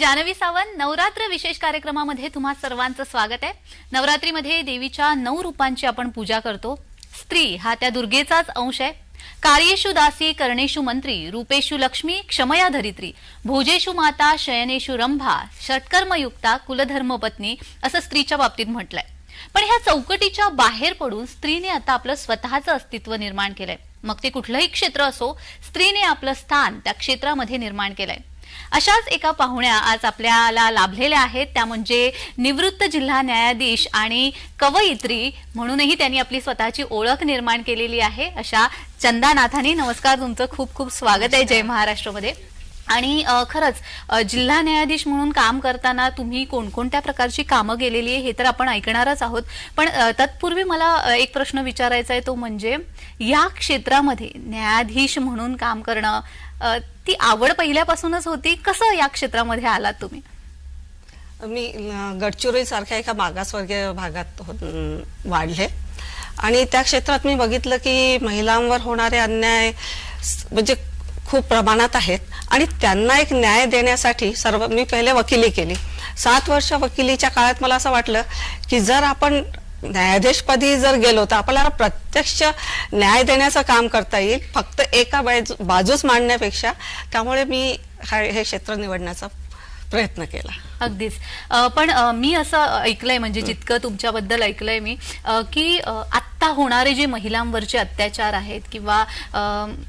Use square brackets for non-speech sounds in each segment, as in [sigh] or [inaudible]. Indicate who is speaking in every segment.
Speaker 1: जानवी सावंत नवरात्र विशेष कार्यक्रमामध्ये तुम्हा सर्वांचं स्वागत आहे. नवरात्रीमध्ये देवीच्या नऊ रूपांची आपण पूजा करतो. स्त्री हा त्या दुर्गेचाच अंश आहे. कार्येशु दासी कर्णेषु मंत्री रूपेशु लक्ष्मी क्षमया धरित्री भोजेषु माता शयनेषु रंभा षटकर्मयुक्ता कुलधर्म पत्नी असं स्त्रीच्या बाबतीत म्हटलंय. पण ह्या चौकटीच्या बाहेर पडून स्त्रीने आता आपलं स्वतःचं अस्तित्व निर्माण केलंय. मग ते कुठलंही क्षेत्र असो स्त्रीने आपलं स्थान त्या क्षेत्रामध्ये निर्माण केलंय. अशाच एका पाहुण्या आज आपल्याला लाभलेल्या आहेत. त्या म्हणजे निवृत्त जिल्हा न्यायाधीश आणि कवयित्री म्हणूनही त्यांनी आपली स्वतःची ओळख निर्माण केलेली आहे. अशा चंदा नाथानी नमस्कार तुमचं खूप खूप स्वागत आहे जय महाराष्ट्रमध्ये. आणि खरंच जिल्हा न्यायाधीश म्हणून काम करताना तुम्ही कोणकोणत्या प्रकारची कामं गेलेली आहे हे तर आपण ऐकणारच आहोत. पण तत्पूर्वी मला एक प्रश्न विचारायचा आहे तो म्हणजे या क्षेत्रामध्ये न्यायाधीश म्हणून काम करणं ती आवड पहिल्यापासूनच होती. कसं या क्षेत्रामध्ये आलात तुम्ही?
Speaker 2: मी गडचिरोली सारख्या एका मागासवर्गीय भागात हो- वाढले. आणि त्या क्षेत्रात मी बघितलं की महिलांवर होणारे अन्याय म्हणजे खूप प्रमाणात आहेत. आणि त्यांना एक न्याय देण्यासाठी सर्व मी पहिले वकिली केली. सात वर्ष वकिलीच्या काळात मला असं वाटलं की जर आपण न्यायाधीशपदी जर गेलो तर आपल्याला प्रत्यक्ष न्याय देण्याचं काम करता येईल फक्त एका बाजू बाजूच मांडण्यापेक्षा. त्यामुळे मी हा- हे क्षेत्र निवडण्याचा प्रयत्न केला.
Speaker 1: अगदीच. पण मी असं ऐकलंय म्हणजे जितकं तुमच्याबद्दल ऐकलंय मी की आत्ता होणारे जे महिलांवरचे अत्याचार आहेत किंवा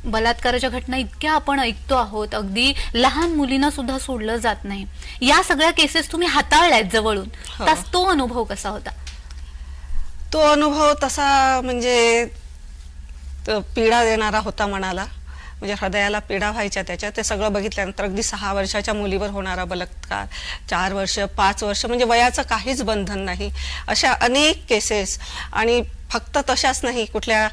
Speaker 1: बलात्काराच्या घटना इतक्या आपण ऐकतो आहोत अगदी लहान मुलींना सुद्धा सोडलं जात नाही. या सगळ्या केसेस तुम्ही हाताळल्यात जवळून.
Speaker 2: हो.
Speaker 1: तास तो अनुभव कसा होता?
Speaker 2: तो अनुभव तसा म्हणजे पीडा देणारा होता मनाला म्हणजे हृदयाला पीडा व्हायच्या त्याच्या ते सगळं बघितल्यानंतर अगदी सहा वर्षाच्या मुलीवर होणारा बलात्कार चार वर्ष पाच वर्ष म्हणजे वयाचं काहीच बंधन नाही. अशा अनेक केसेस आणि फक्त तशाच नाही कुठल्या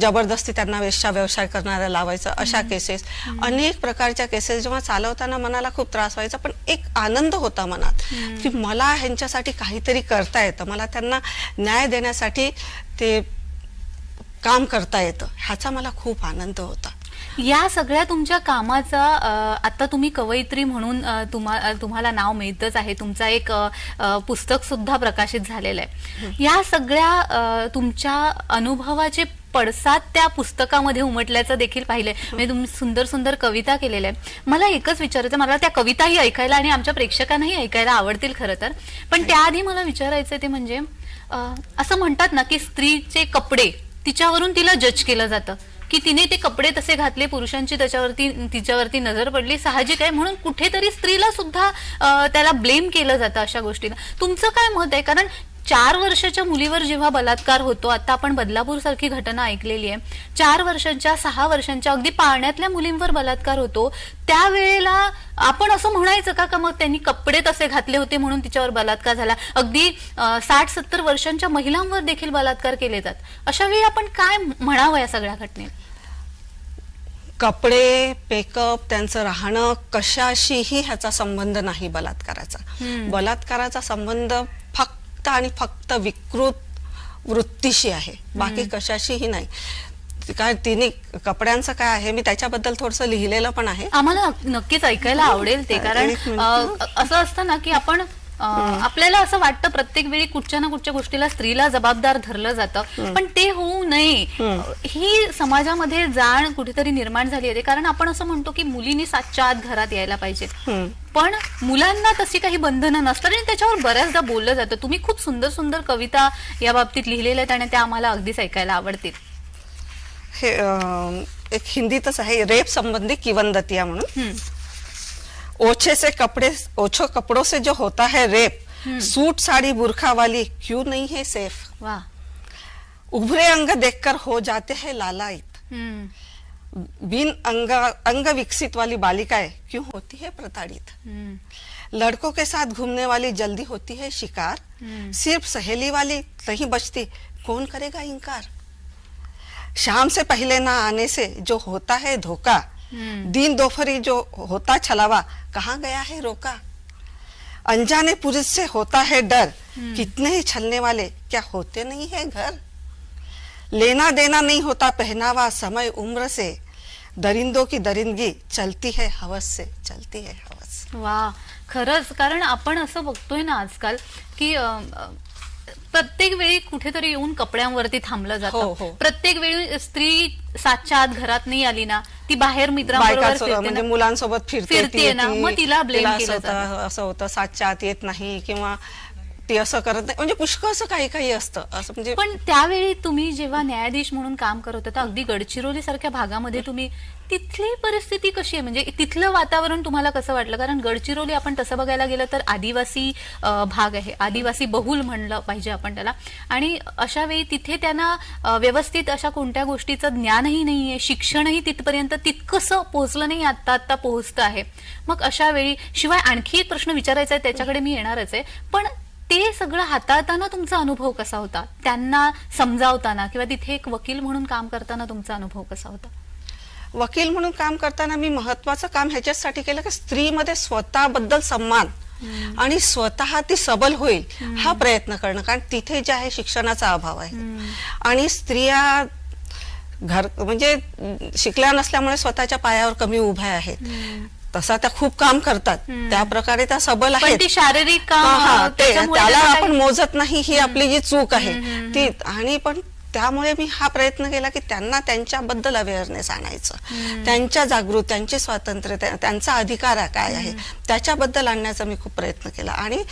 Speaker 2: जबरदस्ती त्यांना वेश्या व्यवसाय करणाऱ्या लावायचं अशा केसेस अनेक प्रकारच्या केसेस जेव्हा चालवताना मनाला खूप त्रास व्हायचा पण एक आनंद होता मनात की मला ह्यांच्यासाठी काहीतरी करता येतं मला त्यांना न्याय देण्यासाठी ते काम करता येतं ह्याचा मला खूप आनंद होता.
Speaker 1: या सगळ्या तुमच्या कामाचा आता तुम्ही कवयित्री म्हणून तुम्हा तुम्हाला नाव मिळतच आहे. तुमचा एक पुस्तक सुद्धा प्रकाशित झालेलं आहे. या सगळ्या तुमच्या अनुभवाचे पडसाद त्या पुस्तकामध्ये उमटल्याचं देखील पाहिलंय. म्हणजे तुम्ही सुंदर सुंदर कविता केलेल्या आहेत. मला एकच विचारायचं मला त्या कविताही ऐकायला आणि आमच्या प्रेक्षकांनाही ऐकायला आवडतील खरं तर. पण त्याआधी मला विचारायचं ते म्हणजे असं म्हणतात ना की स्त्रीचे कपडे तिच्यावरून तिला जज केलं जातं. की तिने ते कपडे तसे घातले पुरुषांची त्याच्यावरती तिच्यावरती नजर पडली. साहजिक आहे. म्हणून कुठेतरी स्त्रीला सुद्धा त्याला ब्लेम केलं जातं अशा गोष्टीला. तुमचं काय मत आहे? कारण चार वर्षाच्या मुलीवर जेव्हा बलात्कार होतो आता आपण बदलापूर सारखी घटना ऐकलेली आहे. चार वर्षांच्या सहा वर्षांच्या अगदी पाळण्यातल्या मुलींवर बलात्कार होतो. त्यावेळेला आपण असं म्हणायचं का का मग त्यांनी कपडे तसे घातले होते म्हणून तिच्यावर बलात्कार झाला? अगदी साठ सत्तर वर्षांच्या महिलांवर देखील बलात्कार केले जातात अशा वेळी आपण काय म्हणावं या सगळ्या घटनेत?
Speaker 2: कपडे मेकअप त्यांचं राहणं कशाशीही ह्याचा संबंध नाही बलात्काराचा. बलात्काराचा संबंध आणि फक्त विकृत वृत्तीशी आहे. बाकी कशाशीही नाही. काय तिने कपड्यांचं काय आहे मी त्याच्याबद्दल थोडस लिहिलेलं पण आहे.
Speaker 1: आम्हाला नक्कीच ऐकायला आवडेल ते. कारण असं असतं ना की आपण आपल्याला असं वाटतं प्रत्येक वेळी कुठच्या ना कुठच्या गोष्टीला स्त्रीला जबाबदार धरलं जातं. पण ते होऊ नये. ही. समाजामध्ये जाण कुठेतरी निर्माण झाली आहे. कारण आपण असं म्हणतो की मुलींनी सातच्या आत घरात यायला पाहिजे. पण मुलांना तशी काही बंधनं नसतात आणि त्याच्यावर बऱ्याचदा बोललं जातं. तुम्ही खूप सुंदर सुंदर कविता या बाबतीत लिहिलेल्या आहेत आणि त्या आम्हाला अगदीच ऐकायला आवडतील.
Speaker 2: हे एक हिंदीतच आहे रेप संबंधी किवंदतिया म्हणून. ओछे से कपड़े ओछो कपड़ों से जो होता है रेप सूट साड़ी बुरखा वाली क्यों नहीं है सेफ़ उभरे अंग देखकर हो जाते हैं लालायित
Speaker 1: हम्म.
Speaker 2: बिन अंग अंग विकसित वाली बालिकाएँ क्यों होती है प्रताड़ित
Speaker 1: हम्म.
Speaker 2: लड़कों के साथ घूमने वाली जल्दी होती है शिकार
Speaker 1: हम्म.
Speaker 2: सिर्फ़ सहेली वाली नहीं बचती कौन करेगा इनकार शाम से पहले ना आने से जो होता है धोखा
Speaker 1: हम्म.
Speaker 2: दिन दोपहरी जो होता छलावा कहाँ गया है रोका? अनजाने पुरुष से होता है डर। कितने ही छलने वाले क्या होते नहीं है घर? लेना देना नहीं होता पहनावा समय उम्र से। दरिंदों की दरिंदगी चलती है हवस से चलती है हवस।
Speaker 1: वा खरंच कारण आपण असं बघतोय ना आजकाल की प्रत्येक वेळी कुठेतरी येऊन कपड्यांवरती थांबलं
Speaker 2: हो,
Speaker 1: जातं
Speaker 2: हो.
Speaker 1: प्रत्येक वेळी स्त्री सातच्या आत घरात नाही आली ना ती बाहेर मित्रांबरोबर
Speaker 2: बायकाचं
Speaker 1: फिरते
Speaker 2: म्हणजे
Speaker 1: ना.
Speaker 2: मुलांसोबत फिरते
Speaker 1: फिरतेय ना,
Speaker 2: येते,
Speaker 1: मग तिला blame
Speaker 2: असं
Speaker 1: केलं
Speaker 2: असं होतं सातच्या आत येत नाही किंवा ती असं करत नाही. म्हणजे पुष्कळ असं काही काही असतं. असं म्हणजे
Speaker 1: पण त्यावेळी तुम्ही जेव्हा न्यायाधीश म्हणून काम करत होता अगदी गडचिरोली सारख्या भागामध्ये तुम्ही तिथली परिस्थिती कशी आहे? म्हणजे तिथलं वातावरण तुम्हाला कसं वाटलं? कारण गडचिरोली आपण तसं बघायला गेलं तर आदिवासी भाग आहे. आदिवासी बहुल म्हणलं पाहिजे आपण त्याला. आणि अशा वेळी तिथे त्यांना व्यवस्थित अशा कोणत्या गोष्टीचं ज्ञानही नाहीये शिक्षणही तिथपर्यंत तितकंसं पोहोचलं नाही आता आता पोहोचतं आहे. मग अशा वेळी शिवाय आणखी एक प्रश्न विचारायचा आहे त्याच्याकडे मी येणारच आहे. पण ते सगळं हाताळताना तुमचा अनुभव कसा होता? त्यांना समजावताना किंवा तिथे एक वकील म्हणून काम करताना तुमचा अनुभव कसा होता?
Speaker 2: वकील म्हणून काम करताना मी महत्वाचं काम ह्याच्यासाठी केलं की स्त्रीमध्ये स्वतःबद्दल सन्मान आणि स्वतः ती सबल होईल हा प्रयत्न करणं. कारण तिथे जे आहे शिक्षणाचा अभाव आहे. आणि स्त्रिया घर म्हणजे शिकल्या नसल्यामुळे स्वतःच्या पायावर कमी उभ्या आहेत. तसा त्या खूप काम करतात. त्या प्रकारे त्या सबल
Speaker 1: पण
Speaker 2: आहेत.
Speaker 1: ती शारीरिक काम
Speaker 2: हा, हा, ते-
Speaker 1: त्याच्यामुळे
Speaker 2: त्याला आपण मोजत नाही ही आपली जी चूक आहे. ती आणि पण त्यामुळे मी हा प्रयत्न केला की त्यांना त्यांच्याबद्दल अवेअरनेस आणायचं. त्यांच्या जागृत त्यांचे स्वातंत्र्य त्या- त्यांचा अधिकार काय आहे त्याच्याबद्दल आणण्याचा मी खूप प्रयत्न केला. आणि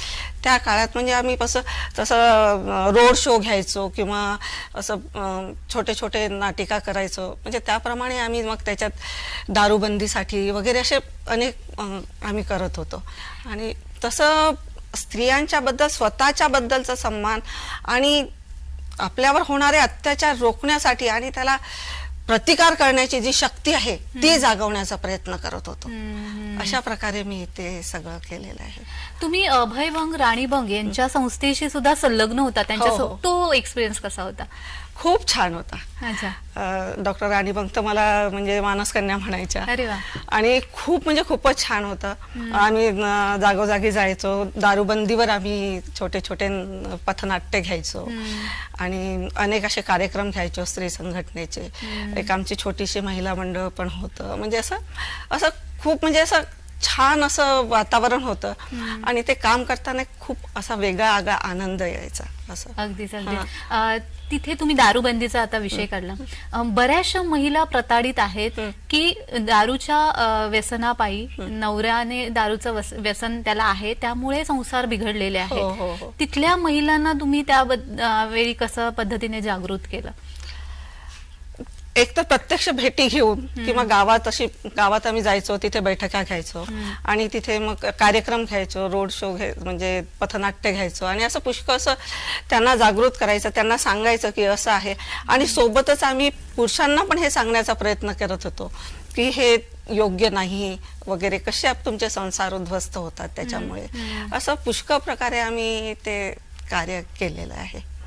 Speaker 2: त्या काळात म्हणजे आम्ही कसं तसं रोड शो घ्यायचो किंवा असं छोटे छोटे नाटिका करायचो. म्हणजे त्याप्रमाणे आम्ही मग त्याच्यात दारूबंदीसाठी वगैरे असे अनेक आम्ही करत होतो. आणि तसं स्त्रियांच्या बद्दल स्वतःच्या बद्दलचा सन्मान आणि आपल्यावर होणारे अत्याचार रोखण्यासाठी आणि त्याला प्रतिकार करण्याची जी शक्ती आहे ती जागवण्याचा प्रयत्न करत होतो. अशा प्रकारे मी ते सगळं केलेलं आहे.
Speaker 1: तुम्ही अभय बंग राणी बंग यांच्या संस्थेशी सुद्धा संलग्न होता त्यांच्या
Speaker 2: हो, हो.
Speaker 1: तो एक्सपिरियन्स कसा होता?
Speaker 2: खूप छान होता. डॉक्टर राणी बंग मला म्हणजे मानसकन्या म्हणायच्या. आणि खूप म्हणजे खूपच छान होतं. आम्ही जागोजागी जायचो. दारूबंदीवर आम्ही छोटे छोटे पथनाट्य घ्यायचो. आणि अनेक असे कार्यक्रम घ्यायचो स्त्री संघटनेचे. एक आमची छोटीशी महिला मंडळ पण होतं. म्हणजे असं असं खूप म्हणजे असं छान असं वातावरण होतं. आणि ते काम करताना खूप असा वेगळा आगळा आनंद यायचा. असं.
Speaker 1: अगदीच अगदी तिथे तुम्ही दारूबंदीचा आता विषय काढला. बऱ्याचशा महिला प्रताडित आहेत की दारूच्या व्यसनापायी नवऱ्याने दारूचं व्यसन त्याला आहे त्यामुळे संसार बिघडलेले
Speaker 2: हो, हो,
Speaker 1: आहेत
Speaker 2: हो.
Speaker 1: तिथल्या महिलांना तुम्ही त्या वेळी कसं पद्धतीने जागृत केलं?
Speaker 2: एक तर प्रत्यक्ष भेटी घेऊन किंवा गावात अशी गावात आम्ही जायचो तिथे बैठका घ्यायचो. आणि तिथे मग कार्यक्रम घ्यायचो रोड शो घ्याय म्हणजे पथनाट्य घ्यायचो. आणि असं पुष्कळ असं त्यांना जागृत करायचं त्यांना सांगायचं की असं आहे. आणि सोबतच आम्ही पुरुषांना पण हे सांगण्याचा प्रयत्न करत होतो की हे योग्य नाही वगैरे कसे तुमचे संसार उद्ध्वस्त होतात त्याच्यामुळे. असं पुष्कळ प्रकारे आम्ही ते कार्य केलेलं आहे.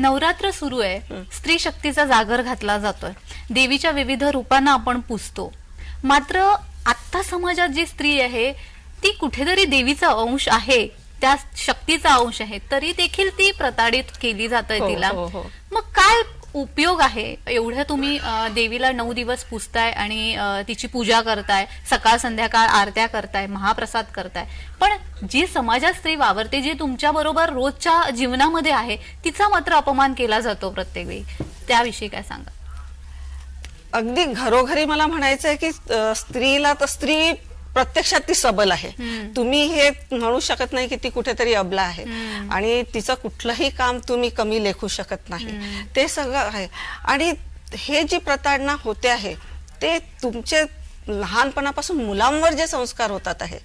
Speaker 1: नवरात्र सुरू आहे. स्त्री शक्तीचा जागर घातला जातोय. देवीच्या विविध रूपांना आपण पुजतो मात्र आत्ता समाजात जी स्त्री आहे ती कुठेतरी देवीचा अंश आहे त्या शक्तीचा अंश आहे तरी देखील ती प्रताडित केली जात
Speaker 2: हो,
Speaker 1: तिला.
Speaker 2: हो, हो.
Speaker 1: मग काय उपयोग आहे. एवढं तुम्ही देवीला नऊ दिवस पुजताय आणि तिची पूजा करताय सकाळ संध्याकाळ आरत्या करताय महाप्रसाद करताय. पण जी समाजात स्त्री वावरते जी तुमच्या बरोबर रोजच्या जीवनामध्ये आहे तिचा मात्र अपमान केला जातो प्रत्येक वेळी. त्याविषयी काय सांगा?
Speaker 2: अगदी घरोघरी मला म्हणायचं आहे की स्त्रीला तर स्त्री प्रत्यक्षात ती सबल आहे. तुम्ही हे म्हणू शकत नाही की ती कुठेतरी अबला आहे. आणि तिचं कुठलंही काम तुम्ही कमी लेखू शकत नाही. ते सगळं आहे. आणि हे जी प्रताडणा होते आहे ते तुमचे लहानपणापासून मुलांवर जे संस्कार होतात आहे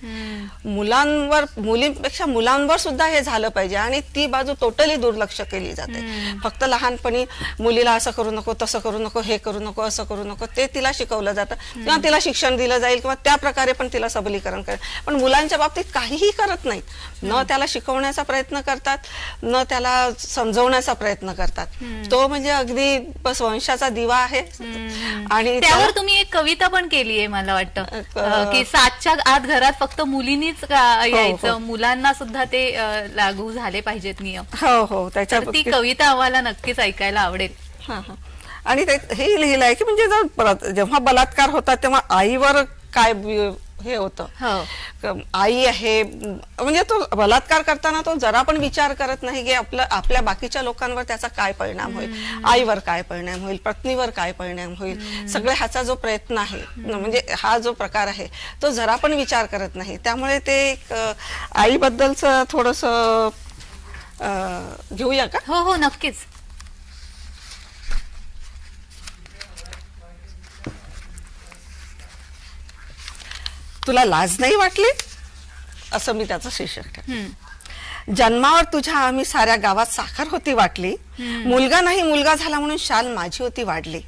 Speaker 2: मुलांवर मुलींपेक्षा मुलांवर सुद्धा हे झालं पाहिजे आणि ती बाजू टोटली दुर्लक्ष केली जाते. फक्त लहानपणी मुलीला असं करू नको तसं करू नको हे करू नको असं करू नको ते तिला शिकवलं जातं. किंवा तिला शिक्षण दिलं जाईल किंवा त्या प्रकारे पण तिला सबलीकरण करेल. पण मुलांच्या बाबतीत काहीही करत नाहीत. न त्याला शिकवण्याचा प्रयत्न करतात न त्याला समजवण्याचा प्रयत्न करतात. तो म्हणजे अगदी बस वंशाचा दिवा आहे. आणि त्या-
Speaker 1: त्यावर तुम्ही एक कविता पण केली आहे मला वाटतं. की सातच्या आत घरात फक्त मुलींनीच यायचं
Speaker 2: हो.
Speaker 1: मुलांना सुद्धा ते लागू झाले पाहिजेत नियम.
Speaker 2: हो हो. त्याच्या
Speaker 1: ती कविता आम्हाला नक्कीच ऐकायला आवडेल.
Speaker 2: हा, हा. आणि हे लिहिलं आहे की म्हणजे जेव्हा बलात्कार होतात तेव्हा आईवर काय हे होतं.
Speaker 1: हो.
Speaker 2: आई आहे म्हणजे तो बलात्कार करताना तो जरा पण विचार करत नाही की आपलं आपल्या बाकीच्या लोकांवर त्याचा काय परिणाम होईल. आईवर काय परिणाम होईल पत्नीवर काय परिणाम होईल. सगळे ह्याचा जो प्रयत्न आहे म्हणजे हा जो प्रकार आहे तो जरा पण विचार करत नाही. त्यामुळे ते एक आईबद्दलचं थोडस घेऊया का?
Speaker 1: हो हो नक्कीच.
Speaker 2: तुला लाज नाही वाटली? असं मी त्याचं शीर्षक ठेवलं. जन्मावर तुझ्या आम्ही साऱ्या गावात साखर होती वाटली. मुलगा नाही मुलगा झाला म्हणून शाल माझी होती वाढली.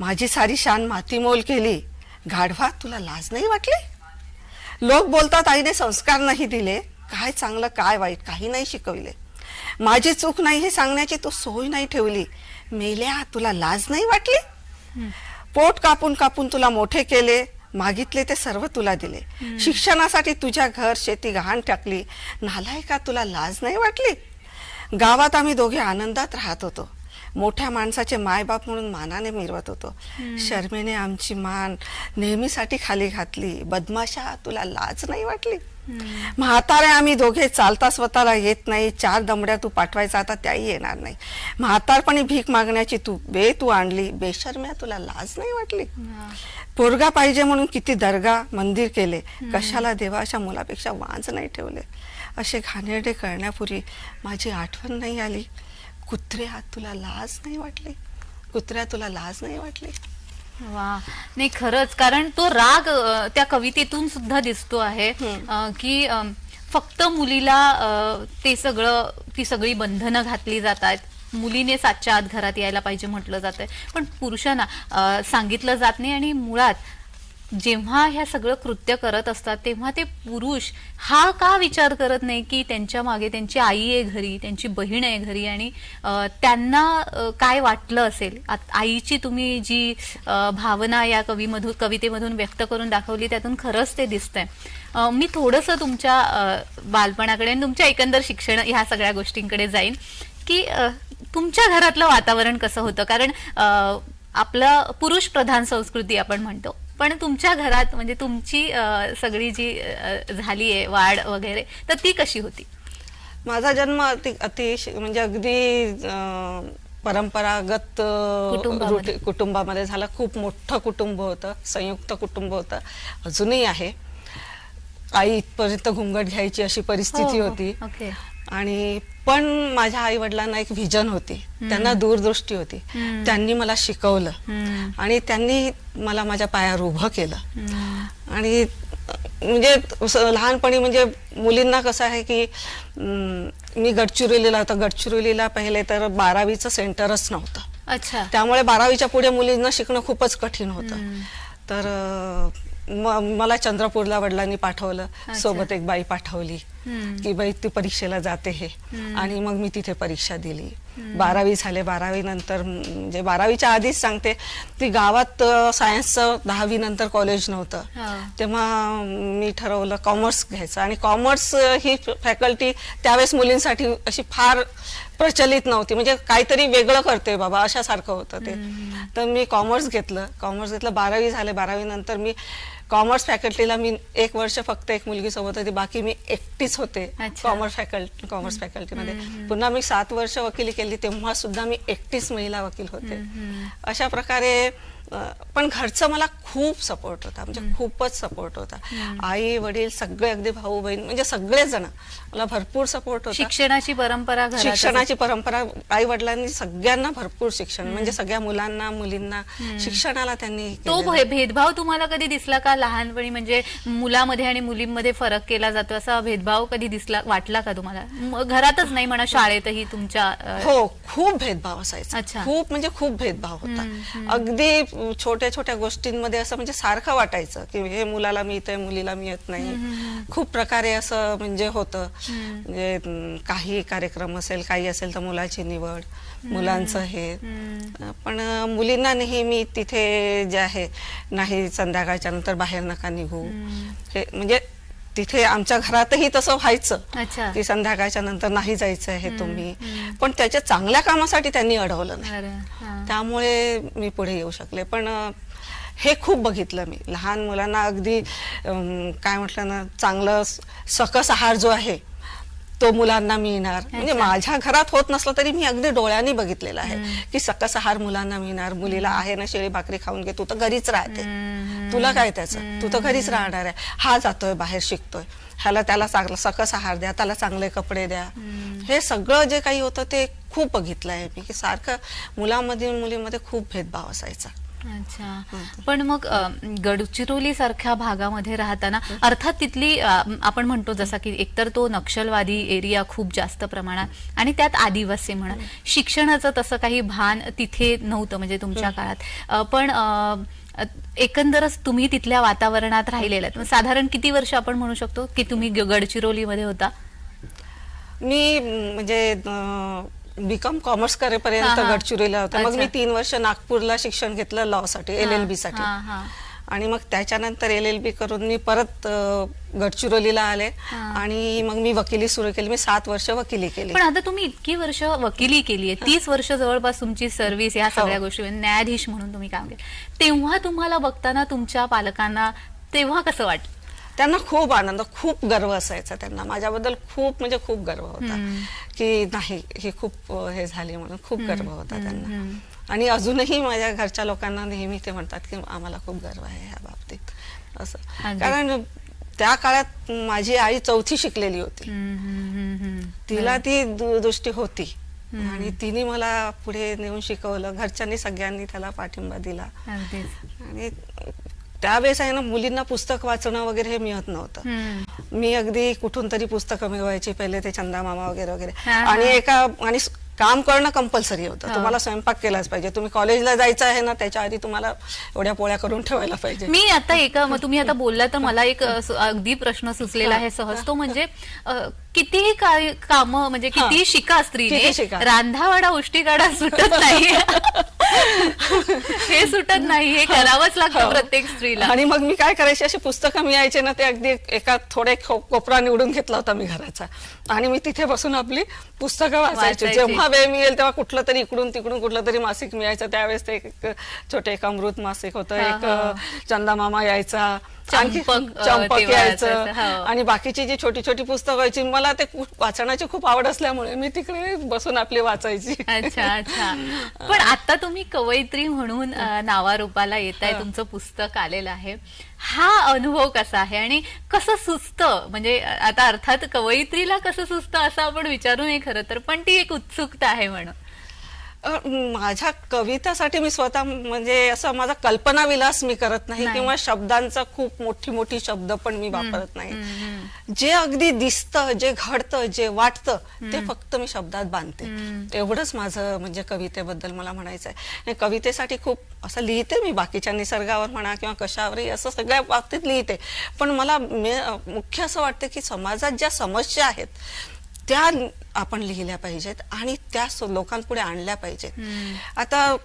Speaker 2: माझी सारी शान मातीमोल केली. गाढवा तुला लाज नाही वाटली? लोक बोलतात आईने संस्कार नाही दिले. काय चांगलं काय वाईट काही नाही शिकवले. माझी चूक नाही हे सांगण्याची तू सोय नाही ठेवली. मेल्या तुला लाज नाही वाटली? पोट कापून कापून तुला मोठे केले. मागितले ते सर्व तुला दिले. शिक्षणासाठी तुझ्या घर शेती गहाण टाकली. नालायका तुला लाज नाही वाटली? गावात आम्ही दोघे आनंदात राहत होतो. मोठ्या माणसाचे मायबाप म्हणून मानाने मिरवत होतो. शर्मेने आमची मान नेहमीसाठी खाली घातली. बदमाशा तुला लाज नाही वाटली? म्हातारे आम्ही दोघे चालता स्वतःला येत नाही चार दमड्या तू पाठवायचा आता त्याही येणार नाही. म्हातारपणी भीक मागण्याची तू बे तू आणली बेशर्म्या तुला लाज नाही वाटली? पोरगा पाहिजे म्हणून किती दर्गा मंदिर केले. कशाला देवाच्या मुलापेक्षा वांज नाही ठेवले? असे घाणेरडे करण्यापूर्वी माझी आठवण नाही आली. कुत्र्या तुला लाज नाही वाटली? कुत्र्या तुला लाज नाही वाटली?
Speaker 1: वा. नाही खरंच. कारण तो राग अ, त्या कवितेतून सुद्धा दिसतो आहे अ, की अम, फक्त मुलीला अ, ते सगळं ती सगळी बंधनं घातली जातात. मुलीने सातच्या आत घरात यायला पाहिजे म्हटलं जात पण पुरुषांना अ, सांगितलं जात नाही आणि मुळात जेव्हा ह्या सगळं कृत्य करत असतात तेव्हा ते पुरुष हा का विचार करत नाही की त्यांच्या मागे त्यांची आई आहे घरी त्यांची बहीण आहे घरी आणि त्यांना काय वाटलं असेल? आत- आईची तुम्ही जी भावना या कवीमधून कवितेमधून व्यक्त करून दाखवली त्यातून खरंच ते दिसतंय. आहे मी थोडंसं तुमच्या बालपणाकडे आणि तुमच्या एकंदर शिक्षण ह्या सगळ्या गोष्टींकडे जाईन की तुमच्या घरातलं वातावरण कसं होतं? कारण आपलं पुरुष प्रधान संस्कृती आपण म्हणतो. पण तुमच्या घरात म्हणजे तुमची सगळी जी झाली आहे वाढ वगैरे तर ती कशी होती?
Speaker 2: माझा जन्म अति अति म्हणजे अगदी परंपरागत
Speaker 1: कुटुंबामध्ये.
Speaker 2: झाला. खूप मोठं कुटुंब होतं संयुक्त कुटुंब होतं. अजूनही आहे. आई इथपर्यंत घुंगट घ्यायची अशी परिस्थिती
Speaker 1: हो, हो.
Speaker 2: होती.
Speaker 1: ओके.
Speaker 2: आणि पण माझ्या आई वडिलांना एक व्हिजन होती. त्यांना दूरदृष्टी होती. त्यांनी मला शिकवलं. आणि त्यांनी मला माझ्या पायावर उभं केलं. आणि म्हणजे लहानपणी म्हणजे मुलींना कसं आहे की मी गडचिरोलीला होतं. गडचिरोलीला पहिले तर बारावीचं सेंटरच नव्हतं.
Speaker 1: अच्छा.
Speaker 2: त्यामुळे बारावीच्या पुढे मुलींना शिकणं खूपच कठीण होतं. तर म- मला चंद्रपूरला वडिलांनी पाठवलं
Speaker 1: अच्छा.
Speaker 2: सोबत एक बाई पाठवली
Speaker 1: हम्म.
Speaker 2: की बाई ती परीक्षेला जाते हे
Speaker 1: हम्म.
Speaker 2: आणि मग मी तिथे परीक्षा दिली बारावी झाले बारावी नंतर म्हणजे बारावीच्या आधीच सांगते ती गावात अ, सायन्सचं दहावी नंतर कॉलेज नव्हतं
Speaker 1: हा.
Speaker 2: तेव्हा मी ठरवलं कॉमर्स घ्यायचं आणि कॉमर्स ही फॅकल्टी त्यावेळेस मुलींसाठी अशी फार प्रचलित नव्हती. म्हणजे काहीतरी वेगळं करते बाबा अशासारखं होतं ते. तर मी कॉमर्स घेतलं. कॉमर्स घेतलं. बारावी झाले. बारावी नंतर मी कॉमर्स फॅकल्टीला मी एक वर्ष फक्त एक मुलगी सोबत होती. बाकी मी एकटीच होते. कॉमर्स फॅकल्टी कॉमर्स फॅकल्टीमध्ये पुन्हा मी सात वर्ष वकिली केली. तेव्हा सुद्धा मी एकटीच महिला वकील होते. अशा प्रकारे पण घरचं मला खूप सपोर्ट होता. म्हणजे खूपच सपोर्ट होता. आई वडील सगळे अगदी भाऊ बहीण म्हणजे सगळेच जण मला भरपूर सपोर्ट होता.
Speaker 1: शिक्षणाची परंपरा घरात
Speaker 2: शिक्षणाची परंपरा आई वडिलांनी सगळ्यांना भरपूर शिक्षण म्हणजे सगळ्या मुलांना मुलींना शिक्षणाला त्यांनी
Speaker 1: तो. भे- भेदभाव तुम्हाला कधी दिसला का लहानपणी? म्हणजे मुलामध्ये आणि मुलींमध्ये फरक केला जातो असा भेदभाव कधी दिसला वाटला का तुम्हाला? म- घरातच नाही म्हणा शाळेतही तुमच्या अ,
Speaker 2: हो खूप भेदभाव असायचा.
Speaker 1: अच्छा.
Speaker 2: खूप म्हणजे खूप भेदभाव होता. अगदी छोट्या छोट्या गोष्टींमध्ये असं म्हणजे सारखं वाटायचं की हे मुलाला मी येतंय मुलीला मी येत नाही खूप प्रकारे असं म्हणजे होतं. म्हणजे काही कार्यक्रम असेल काही असेल तर मुलाची निवड मुलांचं हे. पण मुलींना नेहमी तिथे जे आहे नाही संध्याकाळच्या नंतर बाहेर नका निघू. हे म्हणजे तिथे आमच्या घरातही तसं व्हायचं. की संध्याकाळच्या नंतर नाही जायचं आहे तुम्ही. पण त्याच्या चांगल्या कामासाठी त्यांनी अडवलं नाही. त्यामुळे मी पुढे येऊ शकले. पण हे खूप बघितलं मी. लहान मुलांना अगदी काय म्हटलं ना चांगलं सकस आहार जो आहे तो मुलांना मिळणार. म्हणजे. माझ्या घरात होत नसलं तरी मी अगदी डोळ्यांनी बघितलेलं आहे की सकस आहार मुलांना मिळणार. मुलीला आहे ना शेळी भाकरी खाऊन घे तू तर घरीच राहते. तुला काय त्याचं? तू तर घरीच राहणार आहे. हा जातोय बाहेर शिकतोय. ह्याला त्याला चांगला सकस आहार द्या त्याला चांगले कपडे द्या. हे सगळं जे काही होतं ते खूप बघितलं आहे मी की सारखं मुलामध्ये मुलीमध्ये खूप भेदभाव असायचा.
Speaker 1: अच्छा. पण मग गडचिरोली सारख्या भागामध्ये राहताना अर्थात तिथली अ, आपण म्हणतो जसा की एकतर तो नक्षलवादी एरिया खूप जास्त प्रमाणात आणि त्यात आदिवासी म्हणा. शिक्षणाचं तसं काही भान तिथे नव्हतं म्हणजे तुमच्या काळात. अ, पण अ, एकंदरच तुम्ही तिथल्या वातावरणात राहिलेला आहेत. साधारण किती वर्ष आपण म्हणू शकतो की तुम्ही ग- गडचिरोलीमध्ये होता?
Speaker 2: मी म, म्हणजे बीकॉम कॉमर्स करेपर्यंत
Speaker 1: हा, हा.
Speaker 2: गडचिरोलीला होते मग
Speaker 1: अच्छा.
Speaker 2: मी तीन वर्ष नागपूरला शिक्षण घेतलं लॉ साठी एल एल बी साठी
Speaker 1: हा, हा.
Speaker 2: आणि मग त्याच्यानंतर एल एल बी करून मी परत अ, गडचिरोलीला आले
Speaker 1: हा.
Speaker 2: आणि मग मी वकिली सुरू केली मी सात वर्ष वकिली केली
Speaker 1: पण आता तुम्ही इतकी वर्ष वकिली केली आहे तीस वर्ष जवळपास तुमची सर्व्हिस या सगळ्या
Speaker 2: हो.
Speaker 1: गोष्टी म्हणजे न्यायाधीश म्हणून तुम्ही काम केलं तेव्हा तुम्हाला बघताना तुमच्या पालकांना तेव्हा कसं वाटलं
Speaker 2: त्यांना खूप आनंद खूप गर्व असायचा त्यांना. माझ्याबद्दल खूप म्हणजे खूप गर्व होता. की नाही हे खूप हे झाले म्हणून खूप गर्व होता त्यांना. आणि अजूनही माझ्या घरच्या लोकांना नेहमी ते म्हणतात की आम्हाला खूप गर्व आहे ह्या बाबतीत. असं. कारण त्या काळात माझी आई चौथी शिकलेली होती. तिला ती दृष्टी होती. आणि तिने मला पुढे नेऊन शिकवलं. घरच्यांनी सगळ्यांनी त्याला पाठिंबा दिला. आणि त्यावेळेस आहे ना मुलींना पुस्तक वाचणं वगैरे हे मिळत नव्हतं. मी अगदी कुठून तरी पुस्तकं मिळवायची पहिले ते चंदा मामा वगैरे वगैरे. आणि एका आणि काम करणं कंपल्सरी होतं
Speaker 1: हो.
Speaker 2: तुम्हाला स्वयंपाक केलाच पाहिजे तुम्ही कॉलेजला जायचं आहे ना त्याच्या आधी तुम्हाला एवढ्या पोळ्या करून ठेवायला पाहिजे
Speaker 1: मी आता एका तुम्ही आता बोलला तर मला एक अगदी प्रश्न सुचलेला आहे सहज तो म्हणजे कितीही काम म्हणजे
Speaker 2: हा.
Speaker 1: कितीही शिका स्त्रीने
Speaker 2: किती शिका.
Speaker 1: रांधावाडा उष्टीकाडा सुटत नाही हे सुटत नाही हे करावंच लागतं
Speaker 2: हो.
Speaker 1: प्रत्येक स्त्रीला
Speaker 2: आणि मग मी काय करायची अशी पुस्तकं मिळायचे ना ते अगदी एका थोडे खो- कोपरा निवडून घेतला होता मी घराचा आणि मी तिथे बसून आपली पुस्तकं वाचायची
Speaker 1: वाचायची.
Speaker 2: जेव्हा वेळ मिळेल तेव्हा कुठलं तरी इकडून तिकडून कुठलं तरी मासिक मिळायचं त्यावेळेस ते एक छोटे एक अमृत मासिक होतं
Speaker 1: हा,
Speaker 2: एक
Speaker 1: हा.
Speaker 2: चंदा मामा यायचा आणखी
Speaker 1: चंपक, अ,
Speaker 2: चंपक यायचं
Speaker 1: हो.
Speaker 2: आणि बाकीची जी छोटी छोटी पुस्तकं व्हायची मला ते खूप वाचनाची खूप आवड असल्यामुळे मी तिकडे बसून आपली वाचायची.
Speaker 1: अच्छा अच्छा. [laughs] पण आता तुम्ही कवयित्री म्हणून नावारूपाला येत आहे तुमचं पुस्तक आलेलं आहे. हा अनुभव कसा आहे आणि कसं सुचतं? म्हणजे आता अर्थात कवयित्रीला कसं सुचतं असं आपण विचारू नये खरं तर पण ती एक उत्सुकता आहे म्हणून.
Speaker 2: माझ्या कवितासाठी मी स्वतः म्हणजे असं माझा कल्पना विलास मी करत नाही. किंवा शब्दांचा खूप मोठी मोठी शब्द पण मी वापरत नाही. जे अगदी दिसतं जे घडतं जे वाटतं ते फक्त मी शब्दात बांधते. एवढंच माझं म्हणजे कवितेबद्दल मला म्हणायचं आहे. कवितेसाठी खूप असं लिहिते मी बाकीच्या निसर्गावर म्हणा किंवा कशावरही असं सगळ्या बाबतीत लिहिते. पण मला मुख्य असं वाटतं की समाजात ज्या समस्या आहेत त्या आपण लिहिल्या पाहिजेत आणि त्या लोकांपुढे आणल्या पाहिजेत. आता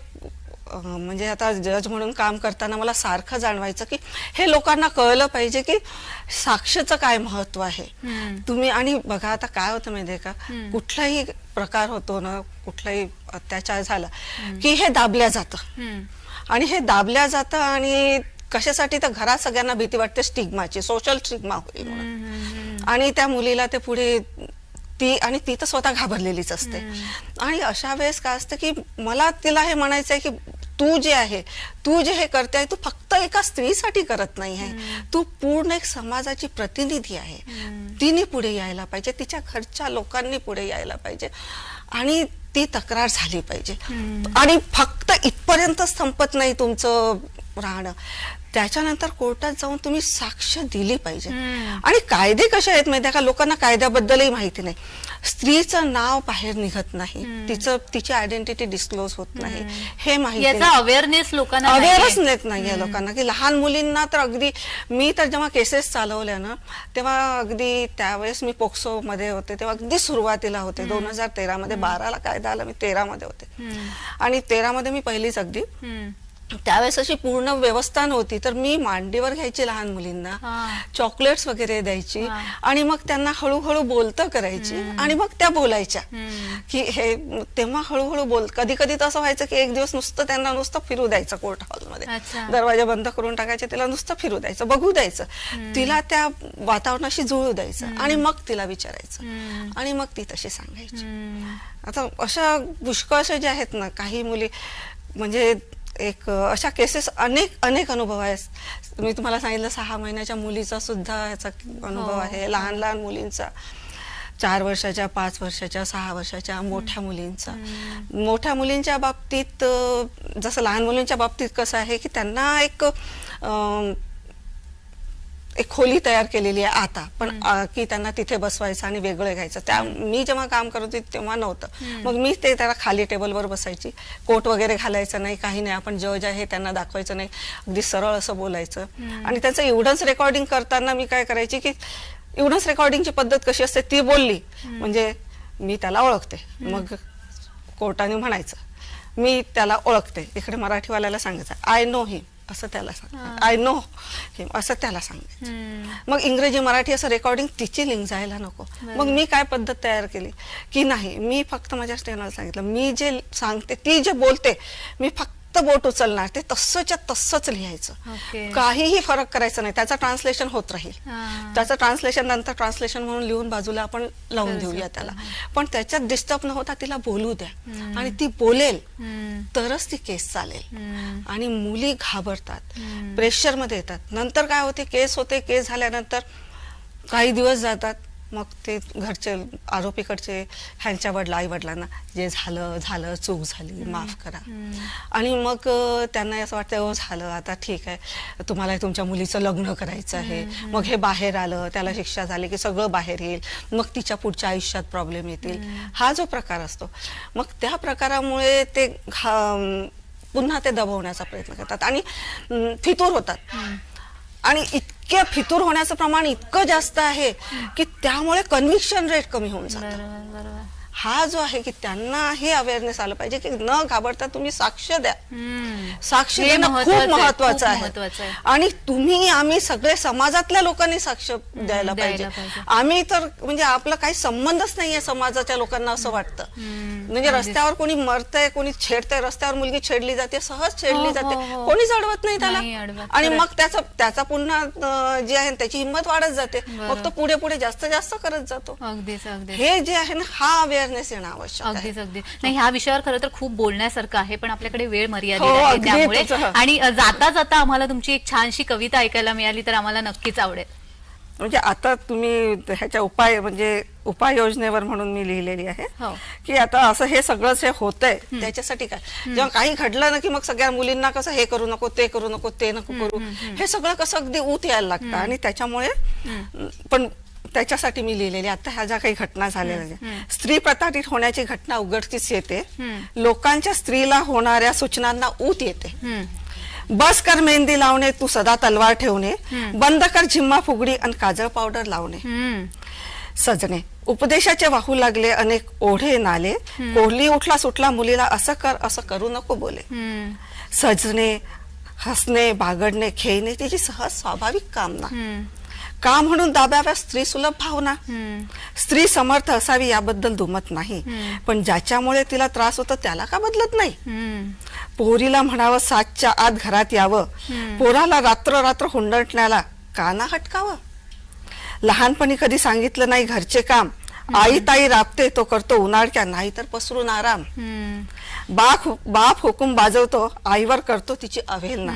Speaker 2: म्हणजे आता जज म्हणून काम करताना मला सारखं जाणवायचं की हे लोकांना कळलं पाहिजे की साक्षीचं काय महत्त्व आहे. तुम्ही आणि बघा आता काय होतं माहितीये का? कुठलाही प्रकार होतो ना कुठलाही अत्याचार झाला की हे दाबल्या जातं. आणि हे दाबल्या जातं आणि कशासाठी तर घरात सगळ्यांना भीती वाटते स्टिग्माची सोशल स्टिग्मा होईल म्हणून. आणि त्या मुलीला ते पुढे ती आणि ती तर स्वतः घाबरलेलीच असते. आणि अशा वेळेस काय असतं की मला तिला हे म्हणायचं आहे की तू जे आहे तू जे हे करते आहे तू फक्त एका स्त्रीसाठी करत नाही आहे. तू पूर्ण एक समाजाची प्रतिनिधी आहे. तिने पुढे यायला पाहिजे तिच्या घरच्या लोकांनी पुढे यायला पाहिजे आणि ती तक्रार झाली पाहिजे. आणि फक्त इथपर्यंत संपत नाही तुमचं राहणं. त्याच्यानंतर कोर्टात जाऊन तुम्ही साक्ष दिली पाहिजे. आणि कायदे कसे आहेत माहिती आहे का? लोकांना कायद्याबद्दलही माहिती नाही. स्त्रीचं नाव बाहेर निघत नाही. तिचं तिची आयडेंटिटी डिस्क्लोज होत नाही. हे माहिती नाही.
Speaker 1: अवेअरनेस लोकांना
Speaker 2: अवेअरच. नेत नाहीये लोकांना. की लहान मुलींना तर अगदी मी तर जेव्हा केसेस चालवल्या ना तेव्हा अगदी त्यावेळेस मी पोक्सो मध्ये होते. तेव्हा अगदी सुरुवातीला होते. दोन हजार तेरा मध्ये बाराला कायदा आला. मी तेरा मध्ये होते आणि तेरा मध्ये मी पहिलीच अगदी. त्यावेळेस अशी पूर्ण व्यवस्था नव्हती. तर मी मांडीवर घ्यायची लहान मुलींना. चॉकलेट्स वगैरे द्यायची. आणि मग त्यांना हळूहळू बोलतं करायची. आणि मग त्या बोलायच्या. की हे तेव्हा हळूहळू बोल कधी कधी तर असं व्हायचं की एक दिवस नुसतं त्यांना नुसतं फिरू द्यायचं कोर्ट हॉलमध्ये. दरवाजा बंद करून टाकायचे तिला नुसतं फिरू द्यायचं बघू द्यायचं. तिला त्या वातावरणाशी जुळू द्यायचं. आणि मग तिला विचारायचं. आणि मग ती तशी सांगायची. आता अशा पुष्कळ अशा ज्या आहेत ना काही मुली म्हणजे एक अशा केसेस अनेक अनेक अनुभव आहेत. मी तुम्हाला सांगितलं सहा महिन्याच्या मुलीचा सुद्धा याचा अनुभव
Speaker 1: हो.
Speaker 2: आहे. लहान लहान मुलींचा. चार वर्षाच्या पाच वर्षाच्या सहा वर्षाच्या मोठ्या मुलींचा. मोठ्या मुलींच्या बाबतीत जसं लहान मुलींच्या बाबतीत कसं आहे की त्यांना एक एक खोली तयार केलेली आहे आता. पण की त्यांना तिथे बसवायचं आणि वेगळं घ्यायचं. त्या मी जेव्हा काम करत होते तेव्हा नव्हतं. मग मी ते त्याला खाली टेबलवर बसायची. कोट वगैरे घालायचं नाही काही नाही. आपण जज आहे त्यांना दाखवायचं नाही. अगदी सरळ असं बोलायचं. आणि त्याचं एवढंच रेकॉर्डिंग करताना मी काय करायची की एवढंच रेकॉर्डिंगची पद्धत कशी असते ती बोलली. म्हणजे मी त्याला ओळखते. मग कोर्टाने म्हणायचं मी त्याला ओळखते. इकडे मराठीवाल्याला सांगायचं आय नो हिम असं त्याला सांग. आय नो हिम असं त्याला सांगायचं. मग इंग्रजी मराठी असं रेकॉर्डिंग तिची लिंक जायला नको. मग मी काय पद्धत तयार केली? की नाही मी फक्त माझ्या स्टेनला सांगितलं. मी जे सांगते ती जे बोलते मी फक्त बोट उचलणार ते तसंच्या तसंच लिहायचं. काहीही फरक करायचा नाही त्याचं ट्रान्सलेशन होत राहील. त्याचं ट्रान्सलेशन नंतर ट्रान्सलेशन म्हणून लिहून बाजूला आपण लावून देऊया त्याला. पण त्याच्यात डिस्टर्ब न होता तिला बोलू द्या. आणि ती बोलेल. तरच ती केस चालेल. आणि मुली घाबरतात प्रेशरमध्ये येतात. नंतर काय होते केस होते केस झाल्यानंतर काही दिवस जातात मग ते घरचे आरोपीकडचे ह्यांच्या वडला आई वडिलांना जे झालं झालं चूक झाली माफ करा. आणि मग त्यांना असं वाटतं हो झालं आता ठीक आहे. तुम्हाला तुमच्या मुलीचं लग्न करायचं आहे. मग हे बाहेर आलं त्याला शिक्षा झाली की सगळं बाहेर येईल. मग तिच्या पुढच्या आयुष्यात प्रॉब्लेम येतील. हा जो प्रकार असतो. मग त्या प्रकारामुळे ते घा- पुन्हा ते दबवण्याचा प्रयत्न करतात. आणि फितूर होतात. आणि इतके फितूर होण्याचं प्रमाण इतकं जास्त आहे की त्यामुळे कन्व्हिक्शन रेट कमी होऊन जातं.
Speaker 1: बरोबर.
Speaker 2: हा जो आहे की त्यांना हे अवेअरनेस आलं पाहिजे की न घाबरता तुम्ही साक्ष द्या. साक्ष
Speaker 1: हे
Speaker 2: देणं खूप
Speaker 1: महत्वाचं आहे.
Speaker 2: आणि तुम्ही आम्ही सगळे समाजातल्या लोकांनी साक्ष द्यायला पाहिजे. आम्ही तर म्हणजे आपला काही संबंधच नाहीये समाजाच्या लोकांना असं वाटतं म्हणजे रस्त्यावर कोणी मरतंय कोणी छेडतंय रस्त्यावर मुलगी छेडली जाते सहज
Speaker 1: हो,
Speaker 2: छेडली
Speaker 1: हो,
Speaker 2: जाते
Speaker 1: हो.
Speaker 2: कोणीच अडवत नाही त्याला आणि. मग त्याचा त्याचा पुन्हा जे आहे त्याची हिंमत वाढत जाते. मग तो पुढे पुढे जास्त जास्त करत जातो हे जे आहे ना हा अवेअरनेस येणं आवश्यक आहे.
Speaker 1: अगदीच अगदी नाही ह्या विषयावर खरं तर खूप बोलण्यासारखं आहे पण आपल्याकडे वेळ मर्यादित
Speaker 2: हो,
Speaker 1: आहे. त्यामुळे. आणि अ, जाता जाता आम्हाला तुमची एक छानशी कविता ऐकायला मिळाली तर आम्हाला नक्कीच आवडेल.
Speaker 2: म्हणजे आता तुम्ही ह्याच्या उपाय म्हणजे उपाययोजनेवर म्हणून मी लिहिलेली आहे
Speaker 1: हो.
Speaker 2: की आता असं हे सगळं जे होतंय त्याच्यासाठी काय? जेव्हा काही घडलं ना की मग सगळ्या मुलींना कसं हे करू नको ते करू नको ते नको करू हे सगळं कसं अगदी ऊत यायला लागतं. आणि त्याच्यामुळे पण त्याच्यासाठी मी लिहिलेली आता ह्या ज्या काही घटना झालेल्या स्त्री प्रताडित होण्याची घटना उघडकीस येते. लोकांच्या स्त्रीला होणाऱ्या सूचनांना ऊत येते. बस कर मेहंदी लावणे तू सदा तलवार ठेवणे. बंद कर झिम्मा फुगडी आणि काजळ पावडर लावणे. सजणे. उपदेशाचे वाहू लागले अनेक ओढे नाले. कोहली उठला सुटला मुलीला असं कर असं करू नको बोले. सजणे हसणे बागडणे खेळणे तिची सहज स्वाभाविक कामना. का म्हणून दाब्याव्या स्त्री सुलभ भावना. स्त्री समर्थ असावी याबद्दल दुमत नाही. पण ज्याच्यामुळे तिला त्रास होतो त्याला का बदलत नाही. पोरीला म्हणावं सातच्या आत घरात यावं. पोराला रात्र रात्र हुंडटण्याला काना हटकावं. लहानपणी कधी सांगितलं नाही घरचे काम. आई ताई राबते तो करतो उन्हाळक्या नाही तर पसरून आराम. बाप बाप हुकूम बाजवतो आईवर करतो तिची अवहेलना.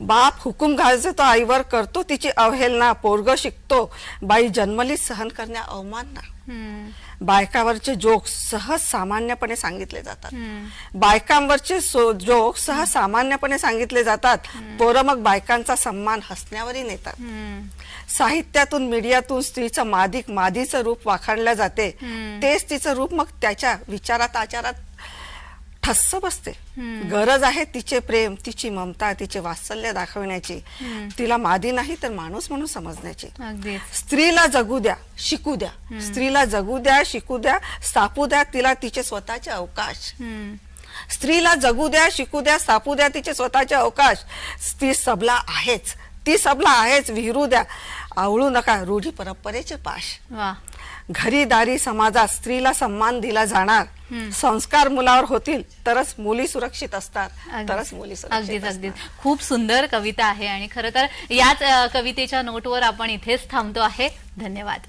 Speaker 2: बाप हुकूम गाजवतो आईवर करतो तिची अवहेलना. पोरग शिकतो बाई जन्मलीच सहन करण्या अवमानना. बायकावरचे जोक सहज सामान्यपणे सांगितले जातात. बायकांवरचे जोक सहज सामान्यपणे सांगितले जातात. पोरं मग बायकांचा सन्मान हसण्यावरही नेतात. साहित्यातून मीडियातून स्त्रीचं मादिक मादीचं रूप वाखाणलं जाते. तेच तिचं रूप मग त्याच्या विचारात आचारात ठस्स बसते. गरज आहे तिचे प्रेम तिची ममता तिचे वात्सल्य दाखवण्याची. तिला मादी नाही तर माणूस म्हणून समजण्याची. स्त्रीला जगू द्या शिकू द्या. स्त्रीला जगू द्या शिकू द्या स्थापू द्या तिला तिचे स्वतःचे अवकाश. स्त्रीला जगू द्या शिकू द्या स्थापू द्या तिचे स्वतःचे अवकाश. ती सबला आहेच. ती सबला आहेच विहरू द्या. आवळू नका रूढी परंपरेचे पाश. घरी दारी समाजात स्त्रीला सन्मान दिला जाणार. संस्कार मुलावर होतील तरच मुली सुरक्षित असतात. तरच मुली सुरक्षित
Speaker 1: अगदीच. अगदीच. खूप सुंदर कविता आहे आणि खरं तर याच कवितेच्या नोटवर आपण इथेच थांबतो आहे. धन्यवाद.